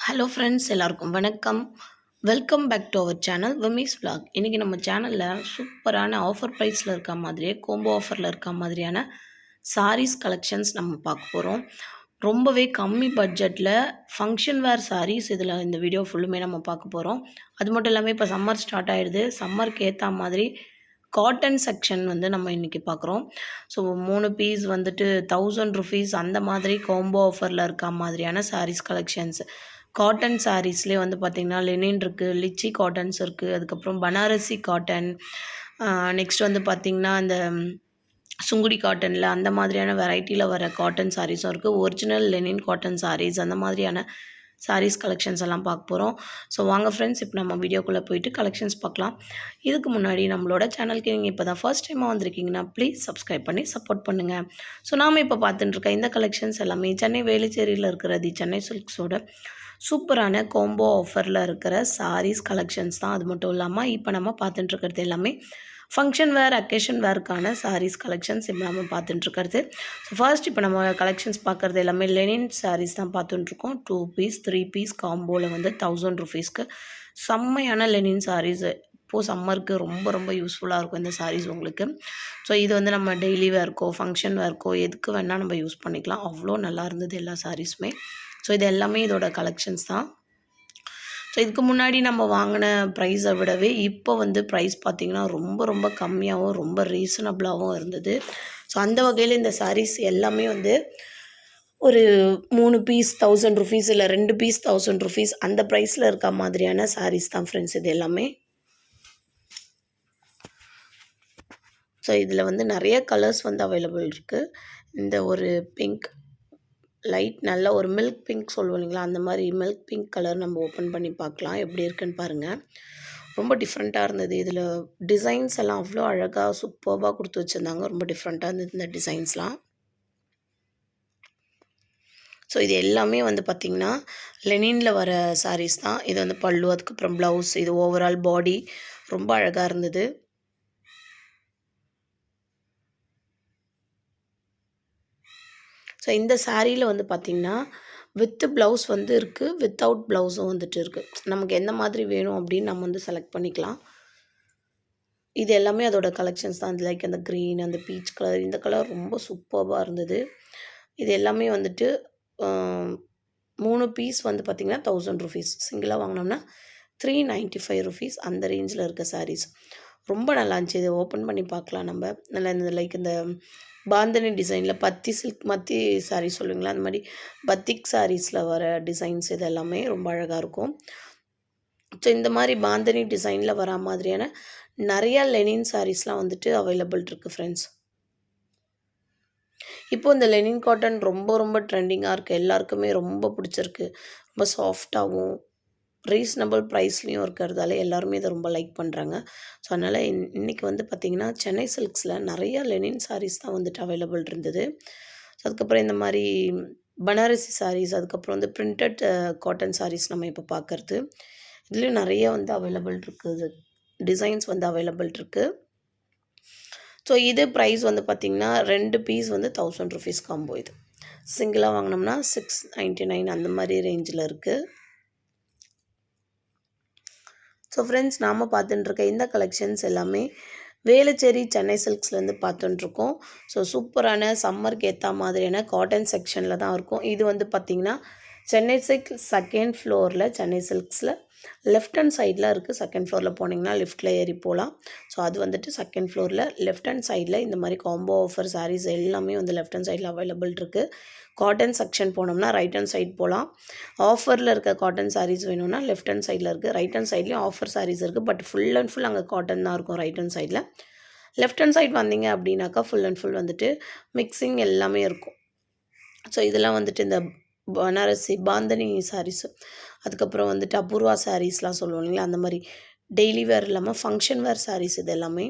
Hello friends எல்லாருக்கும் வணக்கம். Welcome back to our channel Vimis vlog இன்றைக்கி நம்ம சேனலில் சூப்பரான ஆஃபர் ப்ரைஸில் இருக்க மாதிரியே கோம்போ ஆஃபரில் இருக்க மாதிரியான சாரீஸ் கலெக்ஷன்ஸ் நம்ம பார்க்க போகிறோம் ரொம்பவே கம்மி பட்ஜெட்டில் ஃபங்க்ஷன் வேர் சாரீஸ் இதில் இந்த வீடியோ ஃபுல்லுமே நம்ம பார்க்க போகிறோம் அது மட்டும் இல்லாமல் இப்போ சம்மர் ஸ்டார்ட் ஆகிடுது சம்மருக்கு ஏற்ற மாதிரி காட்டன் செக்ஷன் வந்து நம்ம இன்றைக்கி பார்க்குறோம். ஸோ மூணு பீஸ் வந்துட்டு தௌசண்ட் ருபீஸ் அந்த மாதிரி காம்போ ஆஃபரில் இருக்க மாதிரியான சாரீஸ் கலெக்ஷன்ஸ் காட்டன் சாரீஸ்லேயே வந்து பார்த்திங்கன்னா லெனின் இருக்குது லிச்சி காட்டன்ஸ் இருக்குது அதுக்கப்புறம் பனாரசி காட்டன் நெக்ஸ்ட் வந்து பார்த்திங்கன்னா அந்த சுங்குடி காட்டனில் அந்த மாதிரியான வெரைட்டியில் வர காட்டன் சாரீஸும் இருக்குது ஒரிஜினல் லெனின் காட்டன் சாரீஸ் அந்த மாதிரியான சாரீஸ் கலெக்ஷன்ஸ் எல்லாம் பார்க்க போகிறோம் ஸோ வாங்க ஃப்ரெண்ட்ஸ் இப்போ நம்ம வீடியோக்குள்ளே போயிட்டு கலெக்ஷன்ஸ் பார்க்கலாம். இதுக்கு முன்னாடி நம்மளோட சேனலுக்கு நீங்கள் இப்போ தான் ஃபர்ஸ்ட் டைமாக வந்திருக்கீங்கன்னா ப்ளீஸ் சப்ஸ்கிரைப் பண்ணி சப்போர்ட் பண்ணுங்கள் ஸோ நாம் இப்போ பார்த்துட்டுருக்க இந்த கலெக்ஷன்ஸ் எல்லாமே சென்னை வேலுச்சேரியில் இருக்கிற தி சென்னை சில்க்ஸோட சூப்பரான காம்போ ஆஃபரில் இருக்கிற சாரீஸ் கலெக்ஷன்ஸ் தான். அது மட்டும் இல்லாமல் இப்போ நம்ம பார்த்துட்டுருக்கிறது எல்லாமே ஃபங்க்ஷன் வேர் அக்கேஷன் வேர்க்கான சாரீஸ் கலெக்ஷன்ஸ் இப்போ நம்ம பார்த்துட்டுருக்கிறது ஸோ ஃபர்ஸ்ட் இப்போ நம்ம கலெக்ஷன்ஸ் பார்க்குறது எல்லாமே லெனின் சாரீஸ் தான் பார்த்துட்டுருக்கோம் டூ பீஸ் த்ரீ பீஸ் காம்போவில் வந்து தௌசண்ட் ருபீஸ்க்கு செம்மையான லெனின் சாரீஸு இப்போது சம்மருக்கு ரொம்ப ரொம்ப யூஸ்ஃபுல்லாக இருக்கும் இந்த சாரீஸ் உங்களுக்கு. ஸோ இது வந்து நம்ம டெய்லி வேர்க்கோ ஃபங்க்ஷன் வேர்க்கோ எதுக்கு வேணால் நம்ம யூஸ் பண்ணிக்கலாம். அவ்வளோ நல்லா இருந்தது எல்லா சாரீஸுமே ஸோ இது எல்லாமே இதோட கலெக்ஷன்ஸ் தான். ஸோ இதுக்கு முன்னாடி நம்ம வாங்கின ப்ரைஸை விடவே இப்போ வந்து ப்ரைஸ் பார்த்திங்கன்னா ரொம்ப ரொம்ப கம்மியாகவும் ரொம்ப ரீசனபிளாகவும் இருந்தது. ஸோ அந்த வகையில் இந்த சாரீஸ் எல்லாமே வந்து ஒரு மூணு பீஸ் தௌசண்ட் ருபீஸ் இல்லை ரெண்டு பீஸ் தௌசண்ட் ருபீஸ் அந்த ப்ரைஸில் இருக்க மாதிரியான சாரீஸ் தான் ஃப்ரெண்ட்ஸ் இது எல்லாமே. ஸோ இதில் வந்து நிறைய கலர்ஸ் வந்து அவைலபிள் இருக்குது இந்த ஒரு பிங்க் லைட் நல்ல ஒரு மில்க் பிங்க் சொல்லுவோம் இல்லைங்களா? அந்த மாதிரி மில்க் பிங்க் கலர் நம்ம ஓப்பன் பண்ணி பார்க்கலாம். எப்படி இருக்குன்னு பாருங்கள் ரொம்ப டிஃப்ரெண்ட்டாக இருந்தது. இதில் டிசைன்ஸ் எல்லாம் அவ்வளோ அழகாக சூப்பர்பாக கொடுத்து வச்சுருந்தாங்க. ரொம்ப டிஃப்ரெண்ட்டாக இருந்தது இந்த டிசைன்ஸ்லாம் ஸோ இது எல்லாமே வந்து பார்த்திங்கன்னா லெனினில் வர சாரீஸ் தான். இது வந்து பல்லு அதுக்கப்புறம் ப்ளவுஸ் இது ஓவரால் பாடி ரொம்ப அழகாக இருந்தது. ஸோ இந்த சாரியில் வந்து பார்த்திங்கன்னா வித்து ப்ளவுஸ் வந்து இருக்குது வித்தவுட் ப்ளவுஸும் வந்துட்டு இருக்குது நமக்கு எந்த மாதிரி வேணும் அப்படின்னு நம்ம வந்து செலக்ட் பண்ணிக்கலாம். இது எல்லாமே அதோட கலெக்ஷன்ஸ் தான். லைக் அந்த க்ரீன் அந்த பீச் கலர் இந்த கலர் ரொம்ப சூப்பராக இருந்தது. இது எல்லாமே வந்துட்டு மூணு பீஸ் வந்து பார்த்திங்கன்னா தௌசண்ட் ருபீஸ் சிங்கிளாக வாங்கினோம்னா த்ரீ நைன்ட்டி ஃபைவ் ருபீஸ் அந்த ரேஞ்சில் இருக்க சாரீஸ் ரொம்ப நல்லா இருந்துச்சு. இதை ஓப்பன் பண்ணி பார்க்கலாம் நம்ம. நல்லா இந்த லைக் இந்த பாந்தனி டிசைனில் பத்தி சில்க் மத்தி சாரீ சொல்லுவீங்களா? அந்த மாதிரி பத்திக் சாரீஸில் வர டிசைன்ஸ் இது எல்லாமே ரொம்ப அழகாக இருக்கும். ஸோ இந்த மாதிரி பாந்தனி டிசைனில் வர மாதிரியான நிறையா லெனின் சாரீஸ்லாம் வந்துட்டு அவைலபிள் இருக்குது ஃப்ரெண்ட்ஸ் இப்போ இந்த லெனின் காட்டன் ரொம்ப ரொம்ப ட்ரெண்டிங்காக இருக்குது எல்லாருக்குமே ரொம்ப பிடிச்சிருக்கு. ரொம்ப சாஃப்டாகவும் ரீசனபிள் ப்ரைஸ்லேயும் இருக்கிறதால எல்லாருமே இதை ரொம்ப லைக் பண்ணுறாங்க ஸோ அதனால் இன் இன்றைக்கி வந்து பார்த்திங்கன்னா சென்னை சில்க்ஸில் நிறைய லெனின் சாரீஸ் தான் வந்துட்டு அவைலபிள் இருந்தது. ஸோ அதுக்கப்புறம் இந்த மாதிரி பனாரசி சாரீஸ் அதுக்கப்புறம் வந்து பிரிண்டட் காட்டன் சாரீஸ் நம்ம இப்போ பார்க்குறது இதுலேயும் நிறைய வந்து அவைலபிள் இருக்குது. டிசைன்ஸ் வந்து அவைலபிள் இருக்குது ஸோ இது ப்ரைஸ் வந்து பார்த்திங்கன்னா ரெண்டு பீஸ் வந்து தௌசண்ட் ருபீஸ் காம்போ இது. சிங்கிளாக வாங்கினோம்னா சிக்ஸ் நைன்ட்டி நைன் அந்த மாதிரி ரேஞ்சில் இருக்குது ஸோ ஃப்ரெண்ட்ஸ் நாம் பார்த்துட்டுருக்க இந்த கலெக்ஷன்ஸ் எல்லாமே வேலுச்சேரி சென்னை சில்க்ஸ்லேருந்து பார்த்துட்டுருக்கோம். ஸோ சூப்பரான சம்மருக்கு ஏற்ற மாதிரியான காட்டன் செக்ஷனில் தான் இருக்கும். இது வந்து பார்த்திங்கன்னா சென்னை சில்க் செகண்ட் ஃப்ளோரில் சென்னை சில்க்ஸில் லெஃப்ட் ஹேண்ட் சைடில் இருக்குது செகண்ட் ஃப்ளோரில் போனீங்கன்னா லிஃப்ட்டில் ஏறி போகலாம் ஸோ அது வந்துட்டு செகண்ட் ஃப்ளோரில் லெஃப்ட் ஹேண்ட் சைடில் இந்த மாதிரி காம்போ ஆஃபர் சாரீஸ் எல்லாமே வந்து லெஃப்ட் ஹேண்ட் சைடில் அவைலபிள் இருக்குது காட்டன் செக்ஷன் போனோம்னா ரைட் ஹேண்ட் சைட் போகலாம் ஆஃபரில் இருக்க காட்டன் சாரீஸ் வேணும்னா லெஃப்ட் ஹேண்ட் சைடில் இருக்குது ரைட் ஹேண்ட் சைட்லேயும் ஆஃபர் சாரீஸ் இருக்குது பட் ஃபுல் அண்ட் ஃபுல் அங்கே காட்டன் தான் இருக்கும் ரைட் ஹேண்ட் சைடில் லெஃப்ட் ஹேண்ட் சைட் வந்தீங்க அப்படின்னாக்கா ஃபுல் அண்ட் ஃபுல் வந்துட்டு மிக்சிங் எல்லாமே இருக்கும். ஸோ இதெல்லாம் வந்துட்டு இந்த பனாரசி பாந்தனி சாரீஸு அதுக்கப்புறம் வந்துட்டு அபூர்வா சாரீஸ்லாம் சொல்லுவோம் இல்லைங்களா? அந்த மாதிரி டெய்லி வேர் இல்லாமல் ஃபங்க்ஷன் வேர் சாரீஸ் இது எல்லாமே.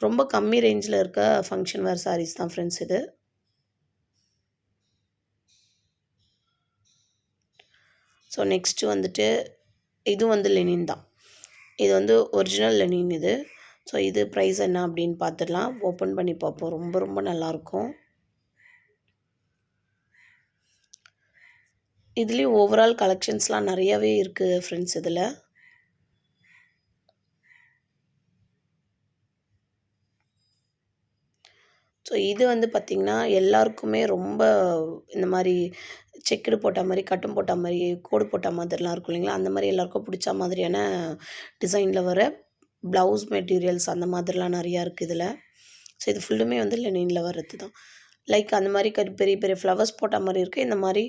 ரொம்ப கம்மி ரேஞ்சில் இருக்க ஃபங்க்ஷன் வேர் சாரீஸ் தான் ஃப்ரெண்ட்ஸ் இது. ஸோ நெக்ஸ்ட்டு வந்துட்டு இது வந்து லெனின் தான். இது வந்து ஒரிஜினல் லெனின் இது. ஸோ இது ப்ரைஸ் என்ன அப்படின்னு பார்த்துடலாம். ஓப்பன் பண்ணி பார்ப்போம். ரொம்ப ரொம்ப நல்லாயிருக்கும் இதுலேயும் ஓவரால் கலெக்ஷன்ஸ்லாம் நிறையவே இருக்குது ஃப்ரெண்ட்ஸ் இதில். ஸோ இது வந்து பார்த்திங்கன்னா எல்லாருக்குமே ரொம்ப இந்த மாதிரி செக்குடு போட்ட மாதிரி கட்டும் போட்ட மாதிரி கோடு போட்ட மாதிரிலாம் இருக்கும் இல்லைங்களா? அந்த மாதிரி எல்லாருக்கும் பிடிச்ச மாதிரியான டிசைனில் வர ப்ளவுஸ் மெட்டீரியல்ஸ் அந்த மாதிரிலாம் நிறையா இருக்குது இதில். ஸோ இது ஃபுல்லுமே வந்து லெனினில் வர்றது தான் லைக் அந்த மாதிரி க பெரிய பெரிய ஃப்ளவர்ஸ் போட்ட மாதிரி இருக்குது இந்த மாதிரி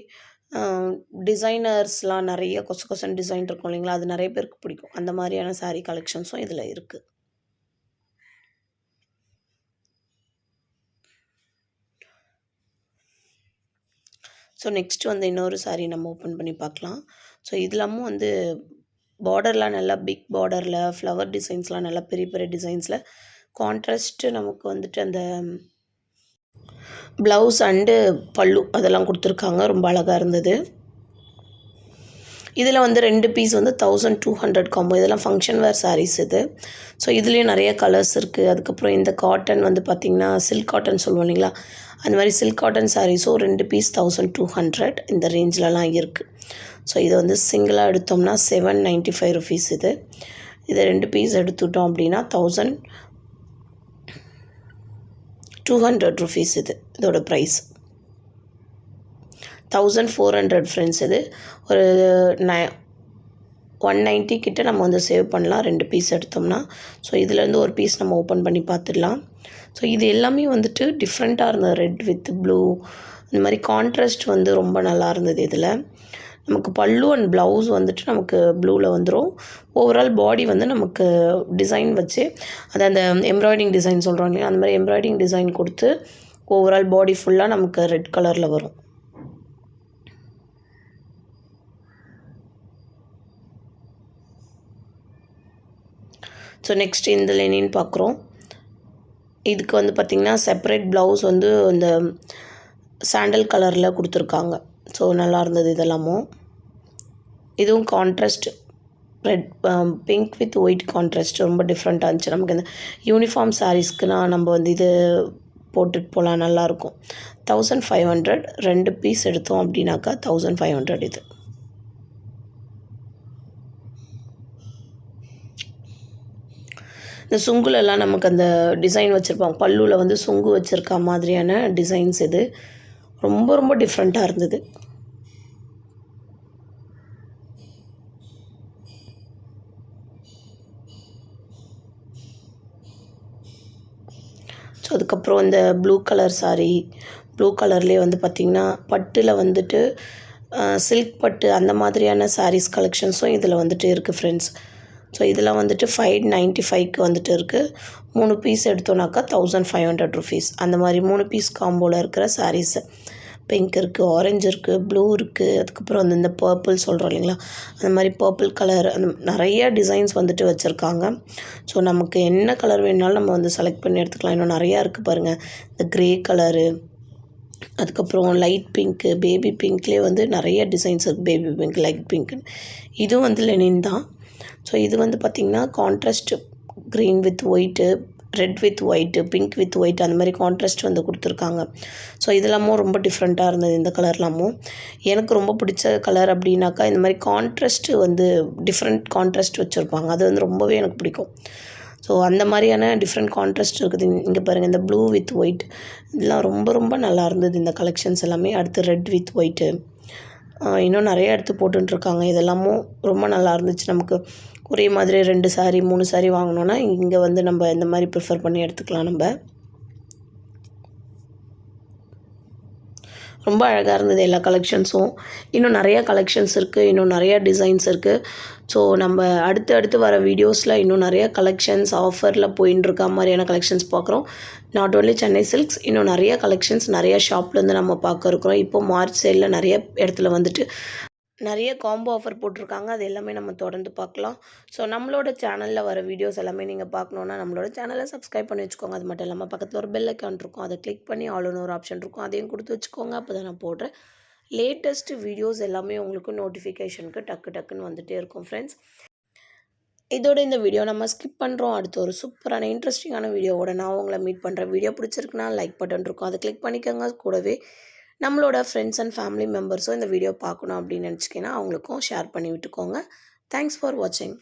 டிசைனர்ஸ்லாம் நிறைய கொசு கொசன் டிசைன் இருக்கும் இல்லைங்களா? அது நிறைய பேருக்கு பிடிக்கும். அந்த மாதிரியான சாரீ கலெக்ஷன்ஸும் இதில் இருக்குது ஸோ நெக்ஸ்ட் வந்து இன்னொரு சாரீ நம்ம ஓப்பன் பண்ணி பார்க்கலாம். ஸோ இதெல்லாமும் வந்து பார்டர்லாம் நல்லா பிக் பார்டரில் ஃப்ளவர் டிசைன்ஸ்லாம் நல்லா பெரிய பெரிய டிசைன்ஸில் கான்ட்ராஸ்ட்டு நமக்கு வந்துட்டு அந்த ப்ளவுஸ் அண்டு பல்லு அதெல்லாம் கொடுத்துருக்காங்க. ரொம்ப அழகாக இருந்தது. இதில் வந்து ரெண்டு பீஸ் வந்து தௌசண்ட் டூ ஹண்ட்ரட் காம்போ இதெல்லாம் ஃபங்க்ஷன் வேர் சாரீஸ் இது. ஸோ இதுலேயும் நிறைய கலர்ஸ் இருக்குது அதுக்கப்புறம் இந்த காட்டன் வந்து பார்த்திங்கன்னா சில்க் காட்டன் சொல்லுவோம் இல்லைங்களா? அந்த மாதிரி சில்க் காட்டன் சாரீஸும் ரெண்டு பீஸ் தௌசண்ட் டூ ஹண்ட்ரட் இந்த ரேஞ்சிலலாம் இருக்குது ஸோ இதை வந்து சிங்கிளாக எடுத்தோம்னா செவன் நைன்ட்டி ஃபைவ் ருபீஸ் இது. இதை ரெண்டு பீஸ் எடுத்துட்டோம் அப்படின்னா தௌசண்ட் டூ ஹண்ட்ரட் ருபீஸ் இது இதோட price thousand four hundred friends இது. ஒரு நை ஒன் நைன்ட்டி கிட்ட நம்ம வந்து சேவ் பண்ணலாம். ரெண்டு பீஸ் எடுத்தோம்னா. ஸோ இதுலேருந்து ஒரு பீஸ் நம்ம ஓப்பன் பண்ணி பார்த்துடலாம் ஸோ இது எல்லாமே வந்துட்டு டிஃப்ரெண்ட்டாக இருந்தது. ரெட் வித் ப்ளூ இந்த மாதிரி கான்ட்ராஸ்ட் வந்து ரொம்ப நல்லா இருந்தது இதில். நமக்கு பல்லு அண்ட் ப்ளவுஸ் வந்துட்டு நமக்கு ப்ளூவில் வந்துடும் ஓவரால் பாடி வந்து நமக்கு டிசைன் வச்சு அது அந்த எம்ப்ராய்டிங் டிசைன் சொல்கிறோம் இல்லையா? அந்த மாதிரி எம்ப்ராய்டிங் டிசைன் கொடுத்து ஓவரால் பாடி ஃபுல்லாக நமக்கு ரெட் கலரில் வரும். ஸோ நெக்ஸ்ட் இந்த லெனின்னு பார்க்குறோம் இதுக்கு வந்து பார்த்திங்கன்னா செப்பரேட் ப்ளவுஸ் வந்து இந்த சாண்டல் கலரில் கொடுத்துருக்காங்க. ஸோ நல்லா இருந்தது இதெல்லாமும் இதுவும் contrast red pink with white contrast ரொம்ப டிஃப்ரெண்ட்டாக இருந்துச்சு. நமக்கு இந்த யூனிஃபார்ம் சாரீஸ்க்குனா நம்ம வந்து இது போட்டுட்டு போகலாம் நல்லாயிருக்கும். தௌசண்ட் ஃபைவ் ஹண்ட்ரட் ரெண்டு பீஸ் எடுத்தோம் அப்படின்னாக்கா தௌசண்ட் ஃபைவ் ஹண்ட்ரட் இது. இந்த சுங்குலெல்லாம் நமக்கு அந்த டிசைன் வச்சுருப்பாங்க. பல்லுவில் வந்து சுங்கு வச்சுருக்க மாதிரியான டிசைன்ஸ் இது. ரொம்ப ரொம்ப டிஃப்ரெண்ட்டாக இருந்தது. ஸோ அதுக்கப்புறம் இந்த ப்ளூ கலர் சாரீ ப்ளூ கலர்லேயே வந்து பார்த்திங்கன்னா பட்டில் வந்துட்டு சில்க் பட்டு அந்த மாதிரியான சாரீஸ் கலெக்ஷன்ஸும் இதில் வந்துட்டு இருக்குது ஃப்ரெண்ட்ஸ் ஸோ இதெல்லாம் வந்துட்டு ஃபைவ் நைன்ட்டி ஃபைவ்க்கு வந்துட்டு இருக்குது மூணு பீஸ் எடுத்தோன்னாக்கா தௌசண்ட் ஃபைவ் ஹண்ட்ரட் ருபீஸ் அந்த மாதிரி மூணு பீஸ் காம்போவில் இருக்கிற சாரீஸு பிங்க் இருக்குது ஆரஞ்சு இருக்குது ப்ளூ இருக்குது அதுக்கப்புறம் வந்து இந்த பர்பிள் சொல்கிறோம் இல்லைங்களா? அந்த மாதிரி பர்பிள் கலர் அந்த நிறைய டிசைன்ஸ் வந்துட்டு வச்சுருக்காங்க. ஸோ நமக்கு என்ன கலர் வேணுனாலும் நம்ம வந்து செலக்ட் பண்ணி எடுத்துக்கலாம். இன்னும் நிறையா இருக்குது பாருங்கள் இந்த க்ரே கலரு அதுக்கப்புறம் லைட் பிங்க்கு பேபி பிங்க்லேயே வந்து நிறைய டிசைன்ஸ் இருக்குது பேபி பிங்க் லைட் பிங்க்குன்னு இதுவும் வந்து லெனின் தான். ஸோ இது வந்து பார்த்திங்கன்னா contrast green with white red with white pink with white அந்த மாதிரி கான்ட்ராஸ்ட் வந்து கொடுத்துருக்காங்க. ஸோ இதெல்லாமும் ரொம்ப டிஃப்ரெண்ட்டாக இருந்தது இந்த கலர்லாமும் எனக்கு ரொம்ப பிடிச்ச கலர் அப்படின்னாக்கா இந்த மாதிரி கான்ட்ராஸ்ட்டு வந்து டிஃப்ரெண்ட் கான்ட்ராஸ்ட் வச்சுருப்பாங்க. அது வந்து ரொம்பவே எனக்கு பிடிக்கும். ஸோ அந்த மாதிரியான டிஃப்ரெண்ட் கான்ட்ராஸ்ட் இருக்குது. இங்கே பாருங்கள் இந்த ப்ளூ வித் ஒயிட் இதெல்லாம் ரொம்ப ரொம்ப நல்லா இருந்தது. இந்த கலெக்ஷன்ஸ் எல்லாமே. அடுத்து ரெட் வித் ஒயிட்டு இன்னும் நிறைய எடுத்து போட்டுருக்காங்க இதெல்லாமும் ரொம்ப நல்லா இருந்துச்சு நமக்கு. ஒரே மாதிரி ரெண்டு சாரீ மூணு சாரீ வாங்கினோன்னா இங்கே வந்து நம்ம இந்த மாதிரி ப்ரிஃபர் பண்ணி எடுத்துக்கலாம் நம்ம. ரொம்ப அழகாக இருந்தது எல்லா கலெக்ஷன்ஸும் இன்னும் நிறையா கலெக்ஷன்ஸ் இருக்குது இன்னும் நிறையா டிசைன்ஸ் இருக்குது ஸோ நம்ம அடுத்து அடுத்து வர வீடியோஸில் இன்னும் நிறையா கலெக்ஷன்ஸ் ஆஃபரில் போயின்னு இருக்க மாதிரியான கலெக்ஷன்ஸ் பார்க்குறோம். நாட் ஓன்லி சென்னை சில்க்ஸ் இன்னும் நிறையா கலெக்ஷன்ஸ் நிறையா ஷாப்லேருந்து நம்ம பார்க்க இருக்கிறோம். இப்போ மார்ச் சேலில் நிறைய இடத்துல வந்துட்டு நிறைய காம்போ ஆஃபர் போட்டிருக்காங்க. அது எல்லாமே நம்ம தொடர்ந்து பார்க்கலாம். ஸோ நம்மளோட சேனலில் வர வீடியோஸ் எல்லாமே நீங்கள் பார்க்கணுன்னா நம்மளோட சேனலை சப்ஸ்கிரைப் பண்ணி வச்சுக்கோங்க. அது மட்டும் இல்லாமல் பக்கத்தில் ஒரு பெல் அக்கௌண்ட் இருக்கும். அதை கிளிக் பண்ணி ஆளுன்னு ஒரு ஆப்ஷன் இருக்கும். அதையும் கொடுத்து வச்சுக்கோங்க. அப்போ தான் நான் போடுறேன். லேட்டஸ்ட் வீடியோஸ் எல்லாமே உங்களுக்கு நோட்டிஃபிகேஷனுக்கு டக்கு டக்குன்னு வந்துகிட்டே இருக்கும் ஃப்ரெண்ட்ஸ் இதோட இந்த வீடியோ நம்ம ஸ்கிப் பண்ணுறோம் அடுத்து ஒரு சூப்பரான இன்ட்ரெஸ்டிங்கான வீடியோவோட நான் உங்களை மீட் பண்ணுறேன் வீடியோ பிடிச்சிருக்குன்னா லைக் பட்டன் இருக்கும். அதை கிளிக் பண்ணிக்கோங்க. கூடவே நம்மளோட ஃப்ரெண்ட்ஸ் அண்ட் ஃபேமிலி மெம்பர்ஸும் இந்த வீடியோ பார்க்கணும் அப்படின்னு நினச்சிங்கன்னா அவங்களுக்கும் ஷேர் பண்ணி விட்டுக்கோங்க. தேங்க்ஸ் ஃபார் வாட்சிங்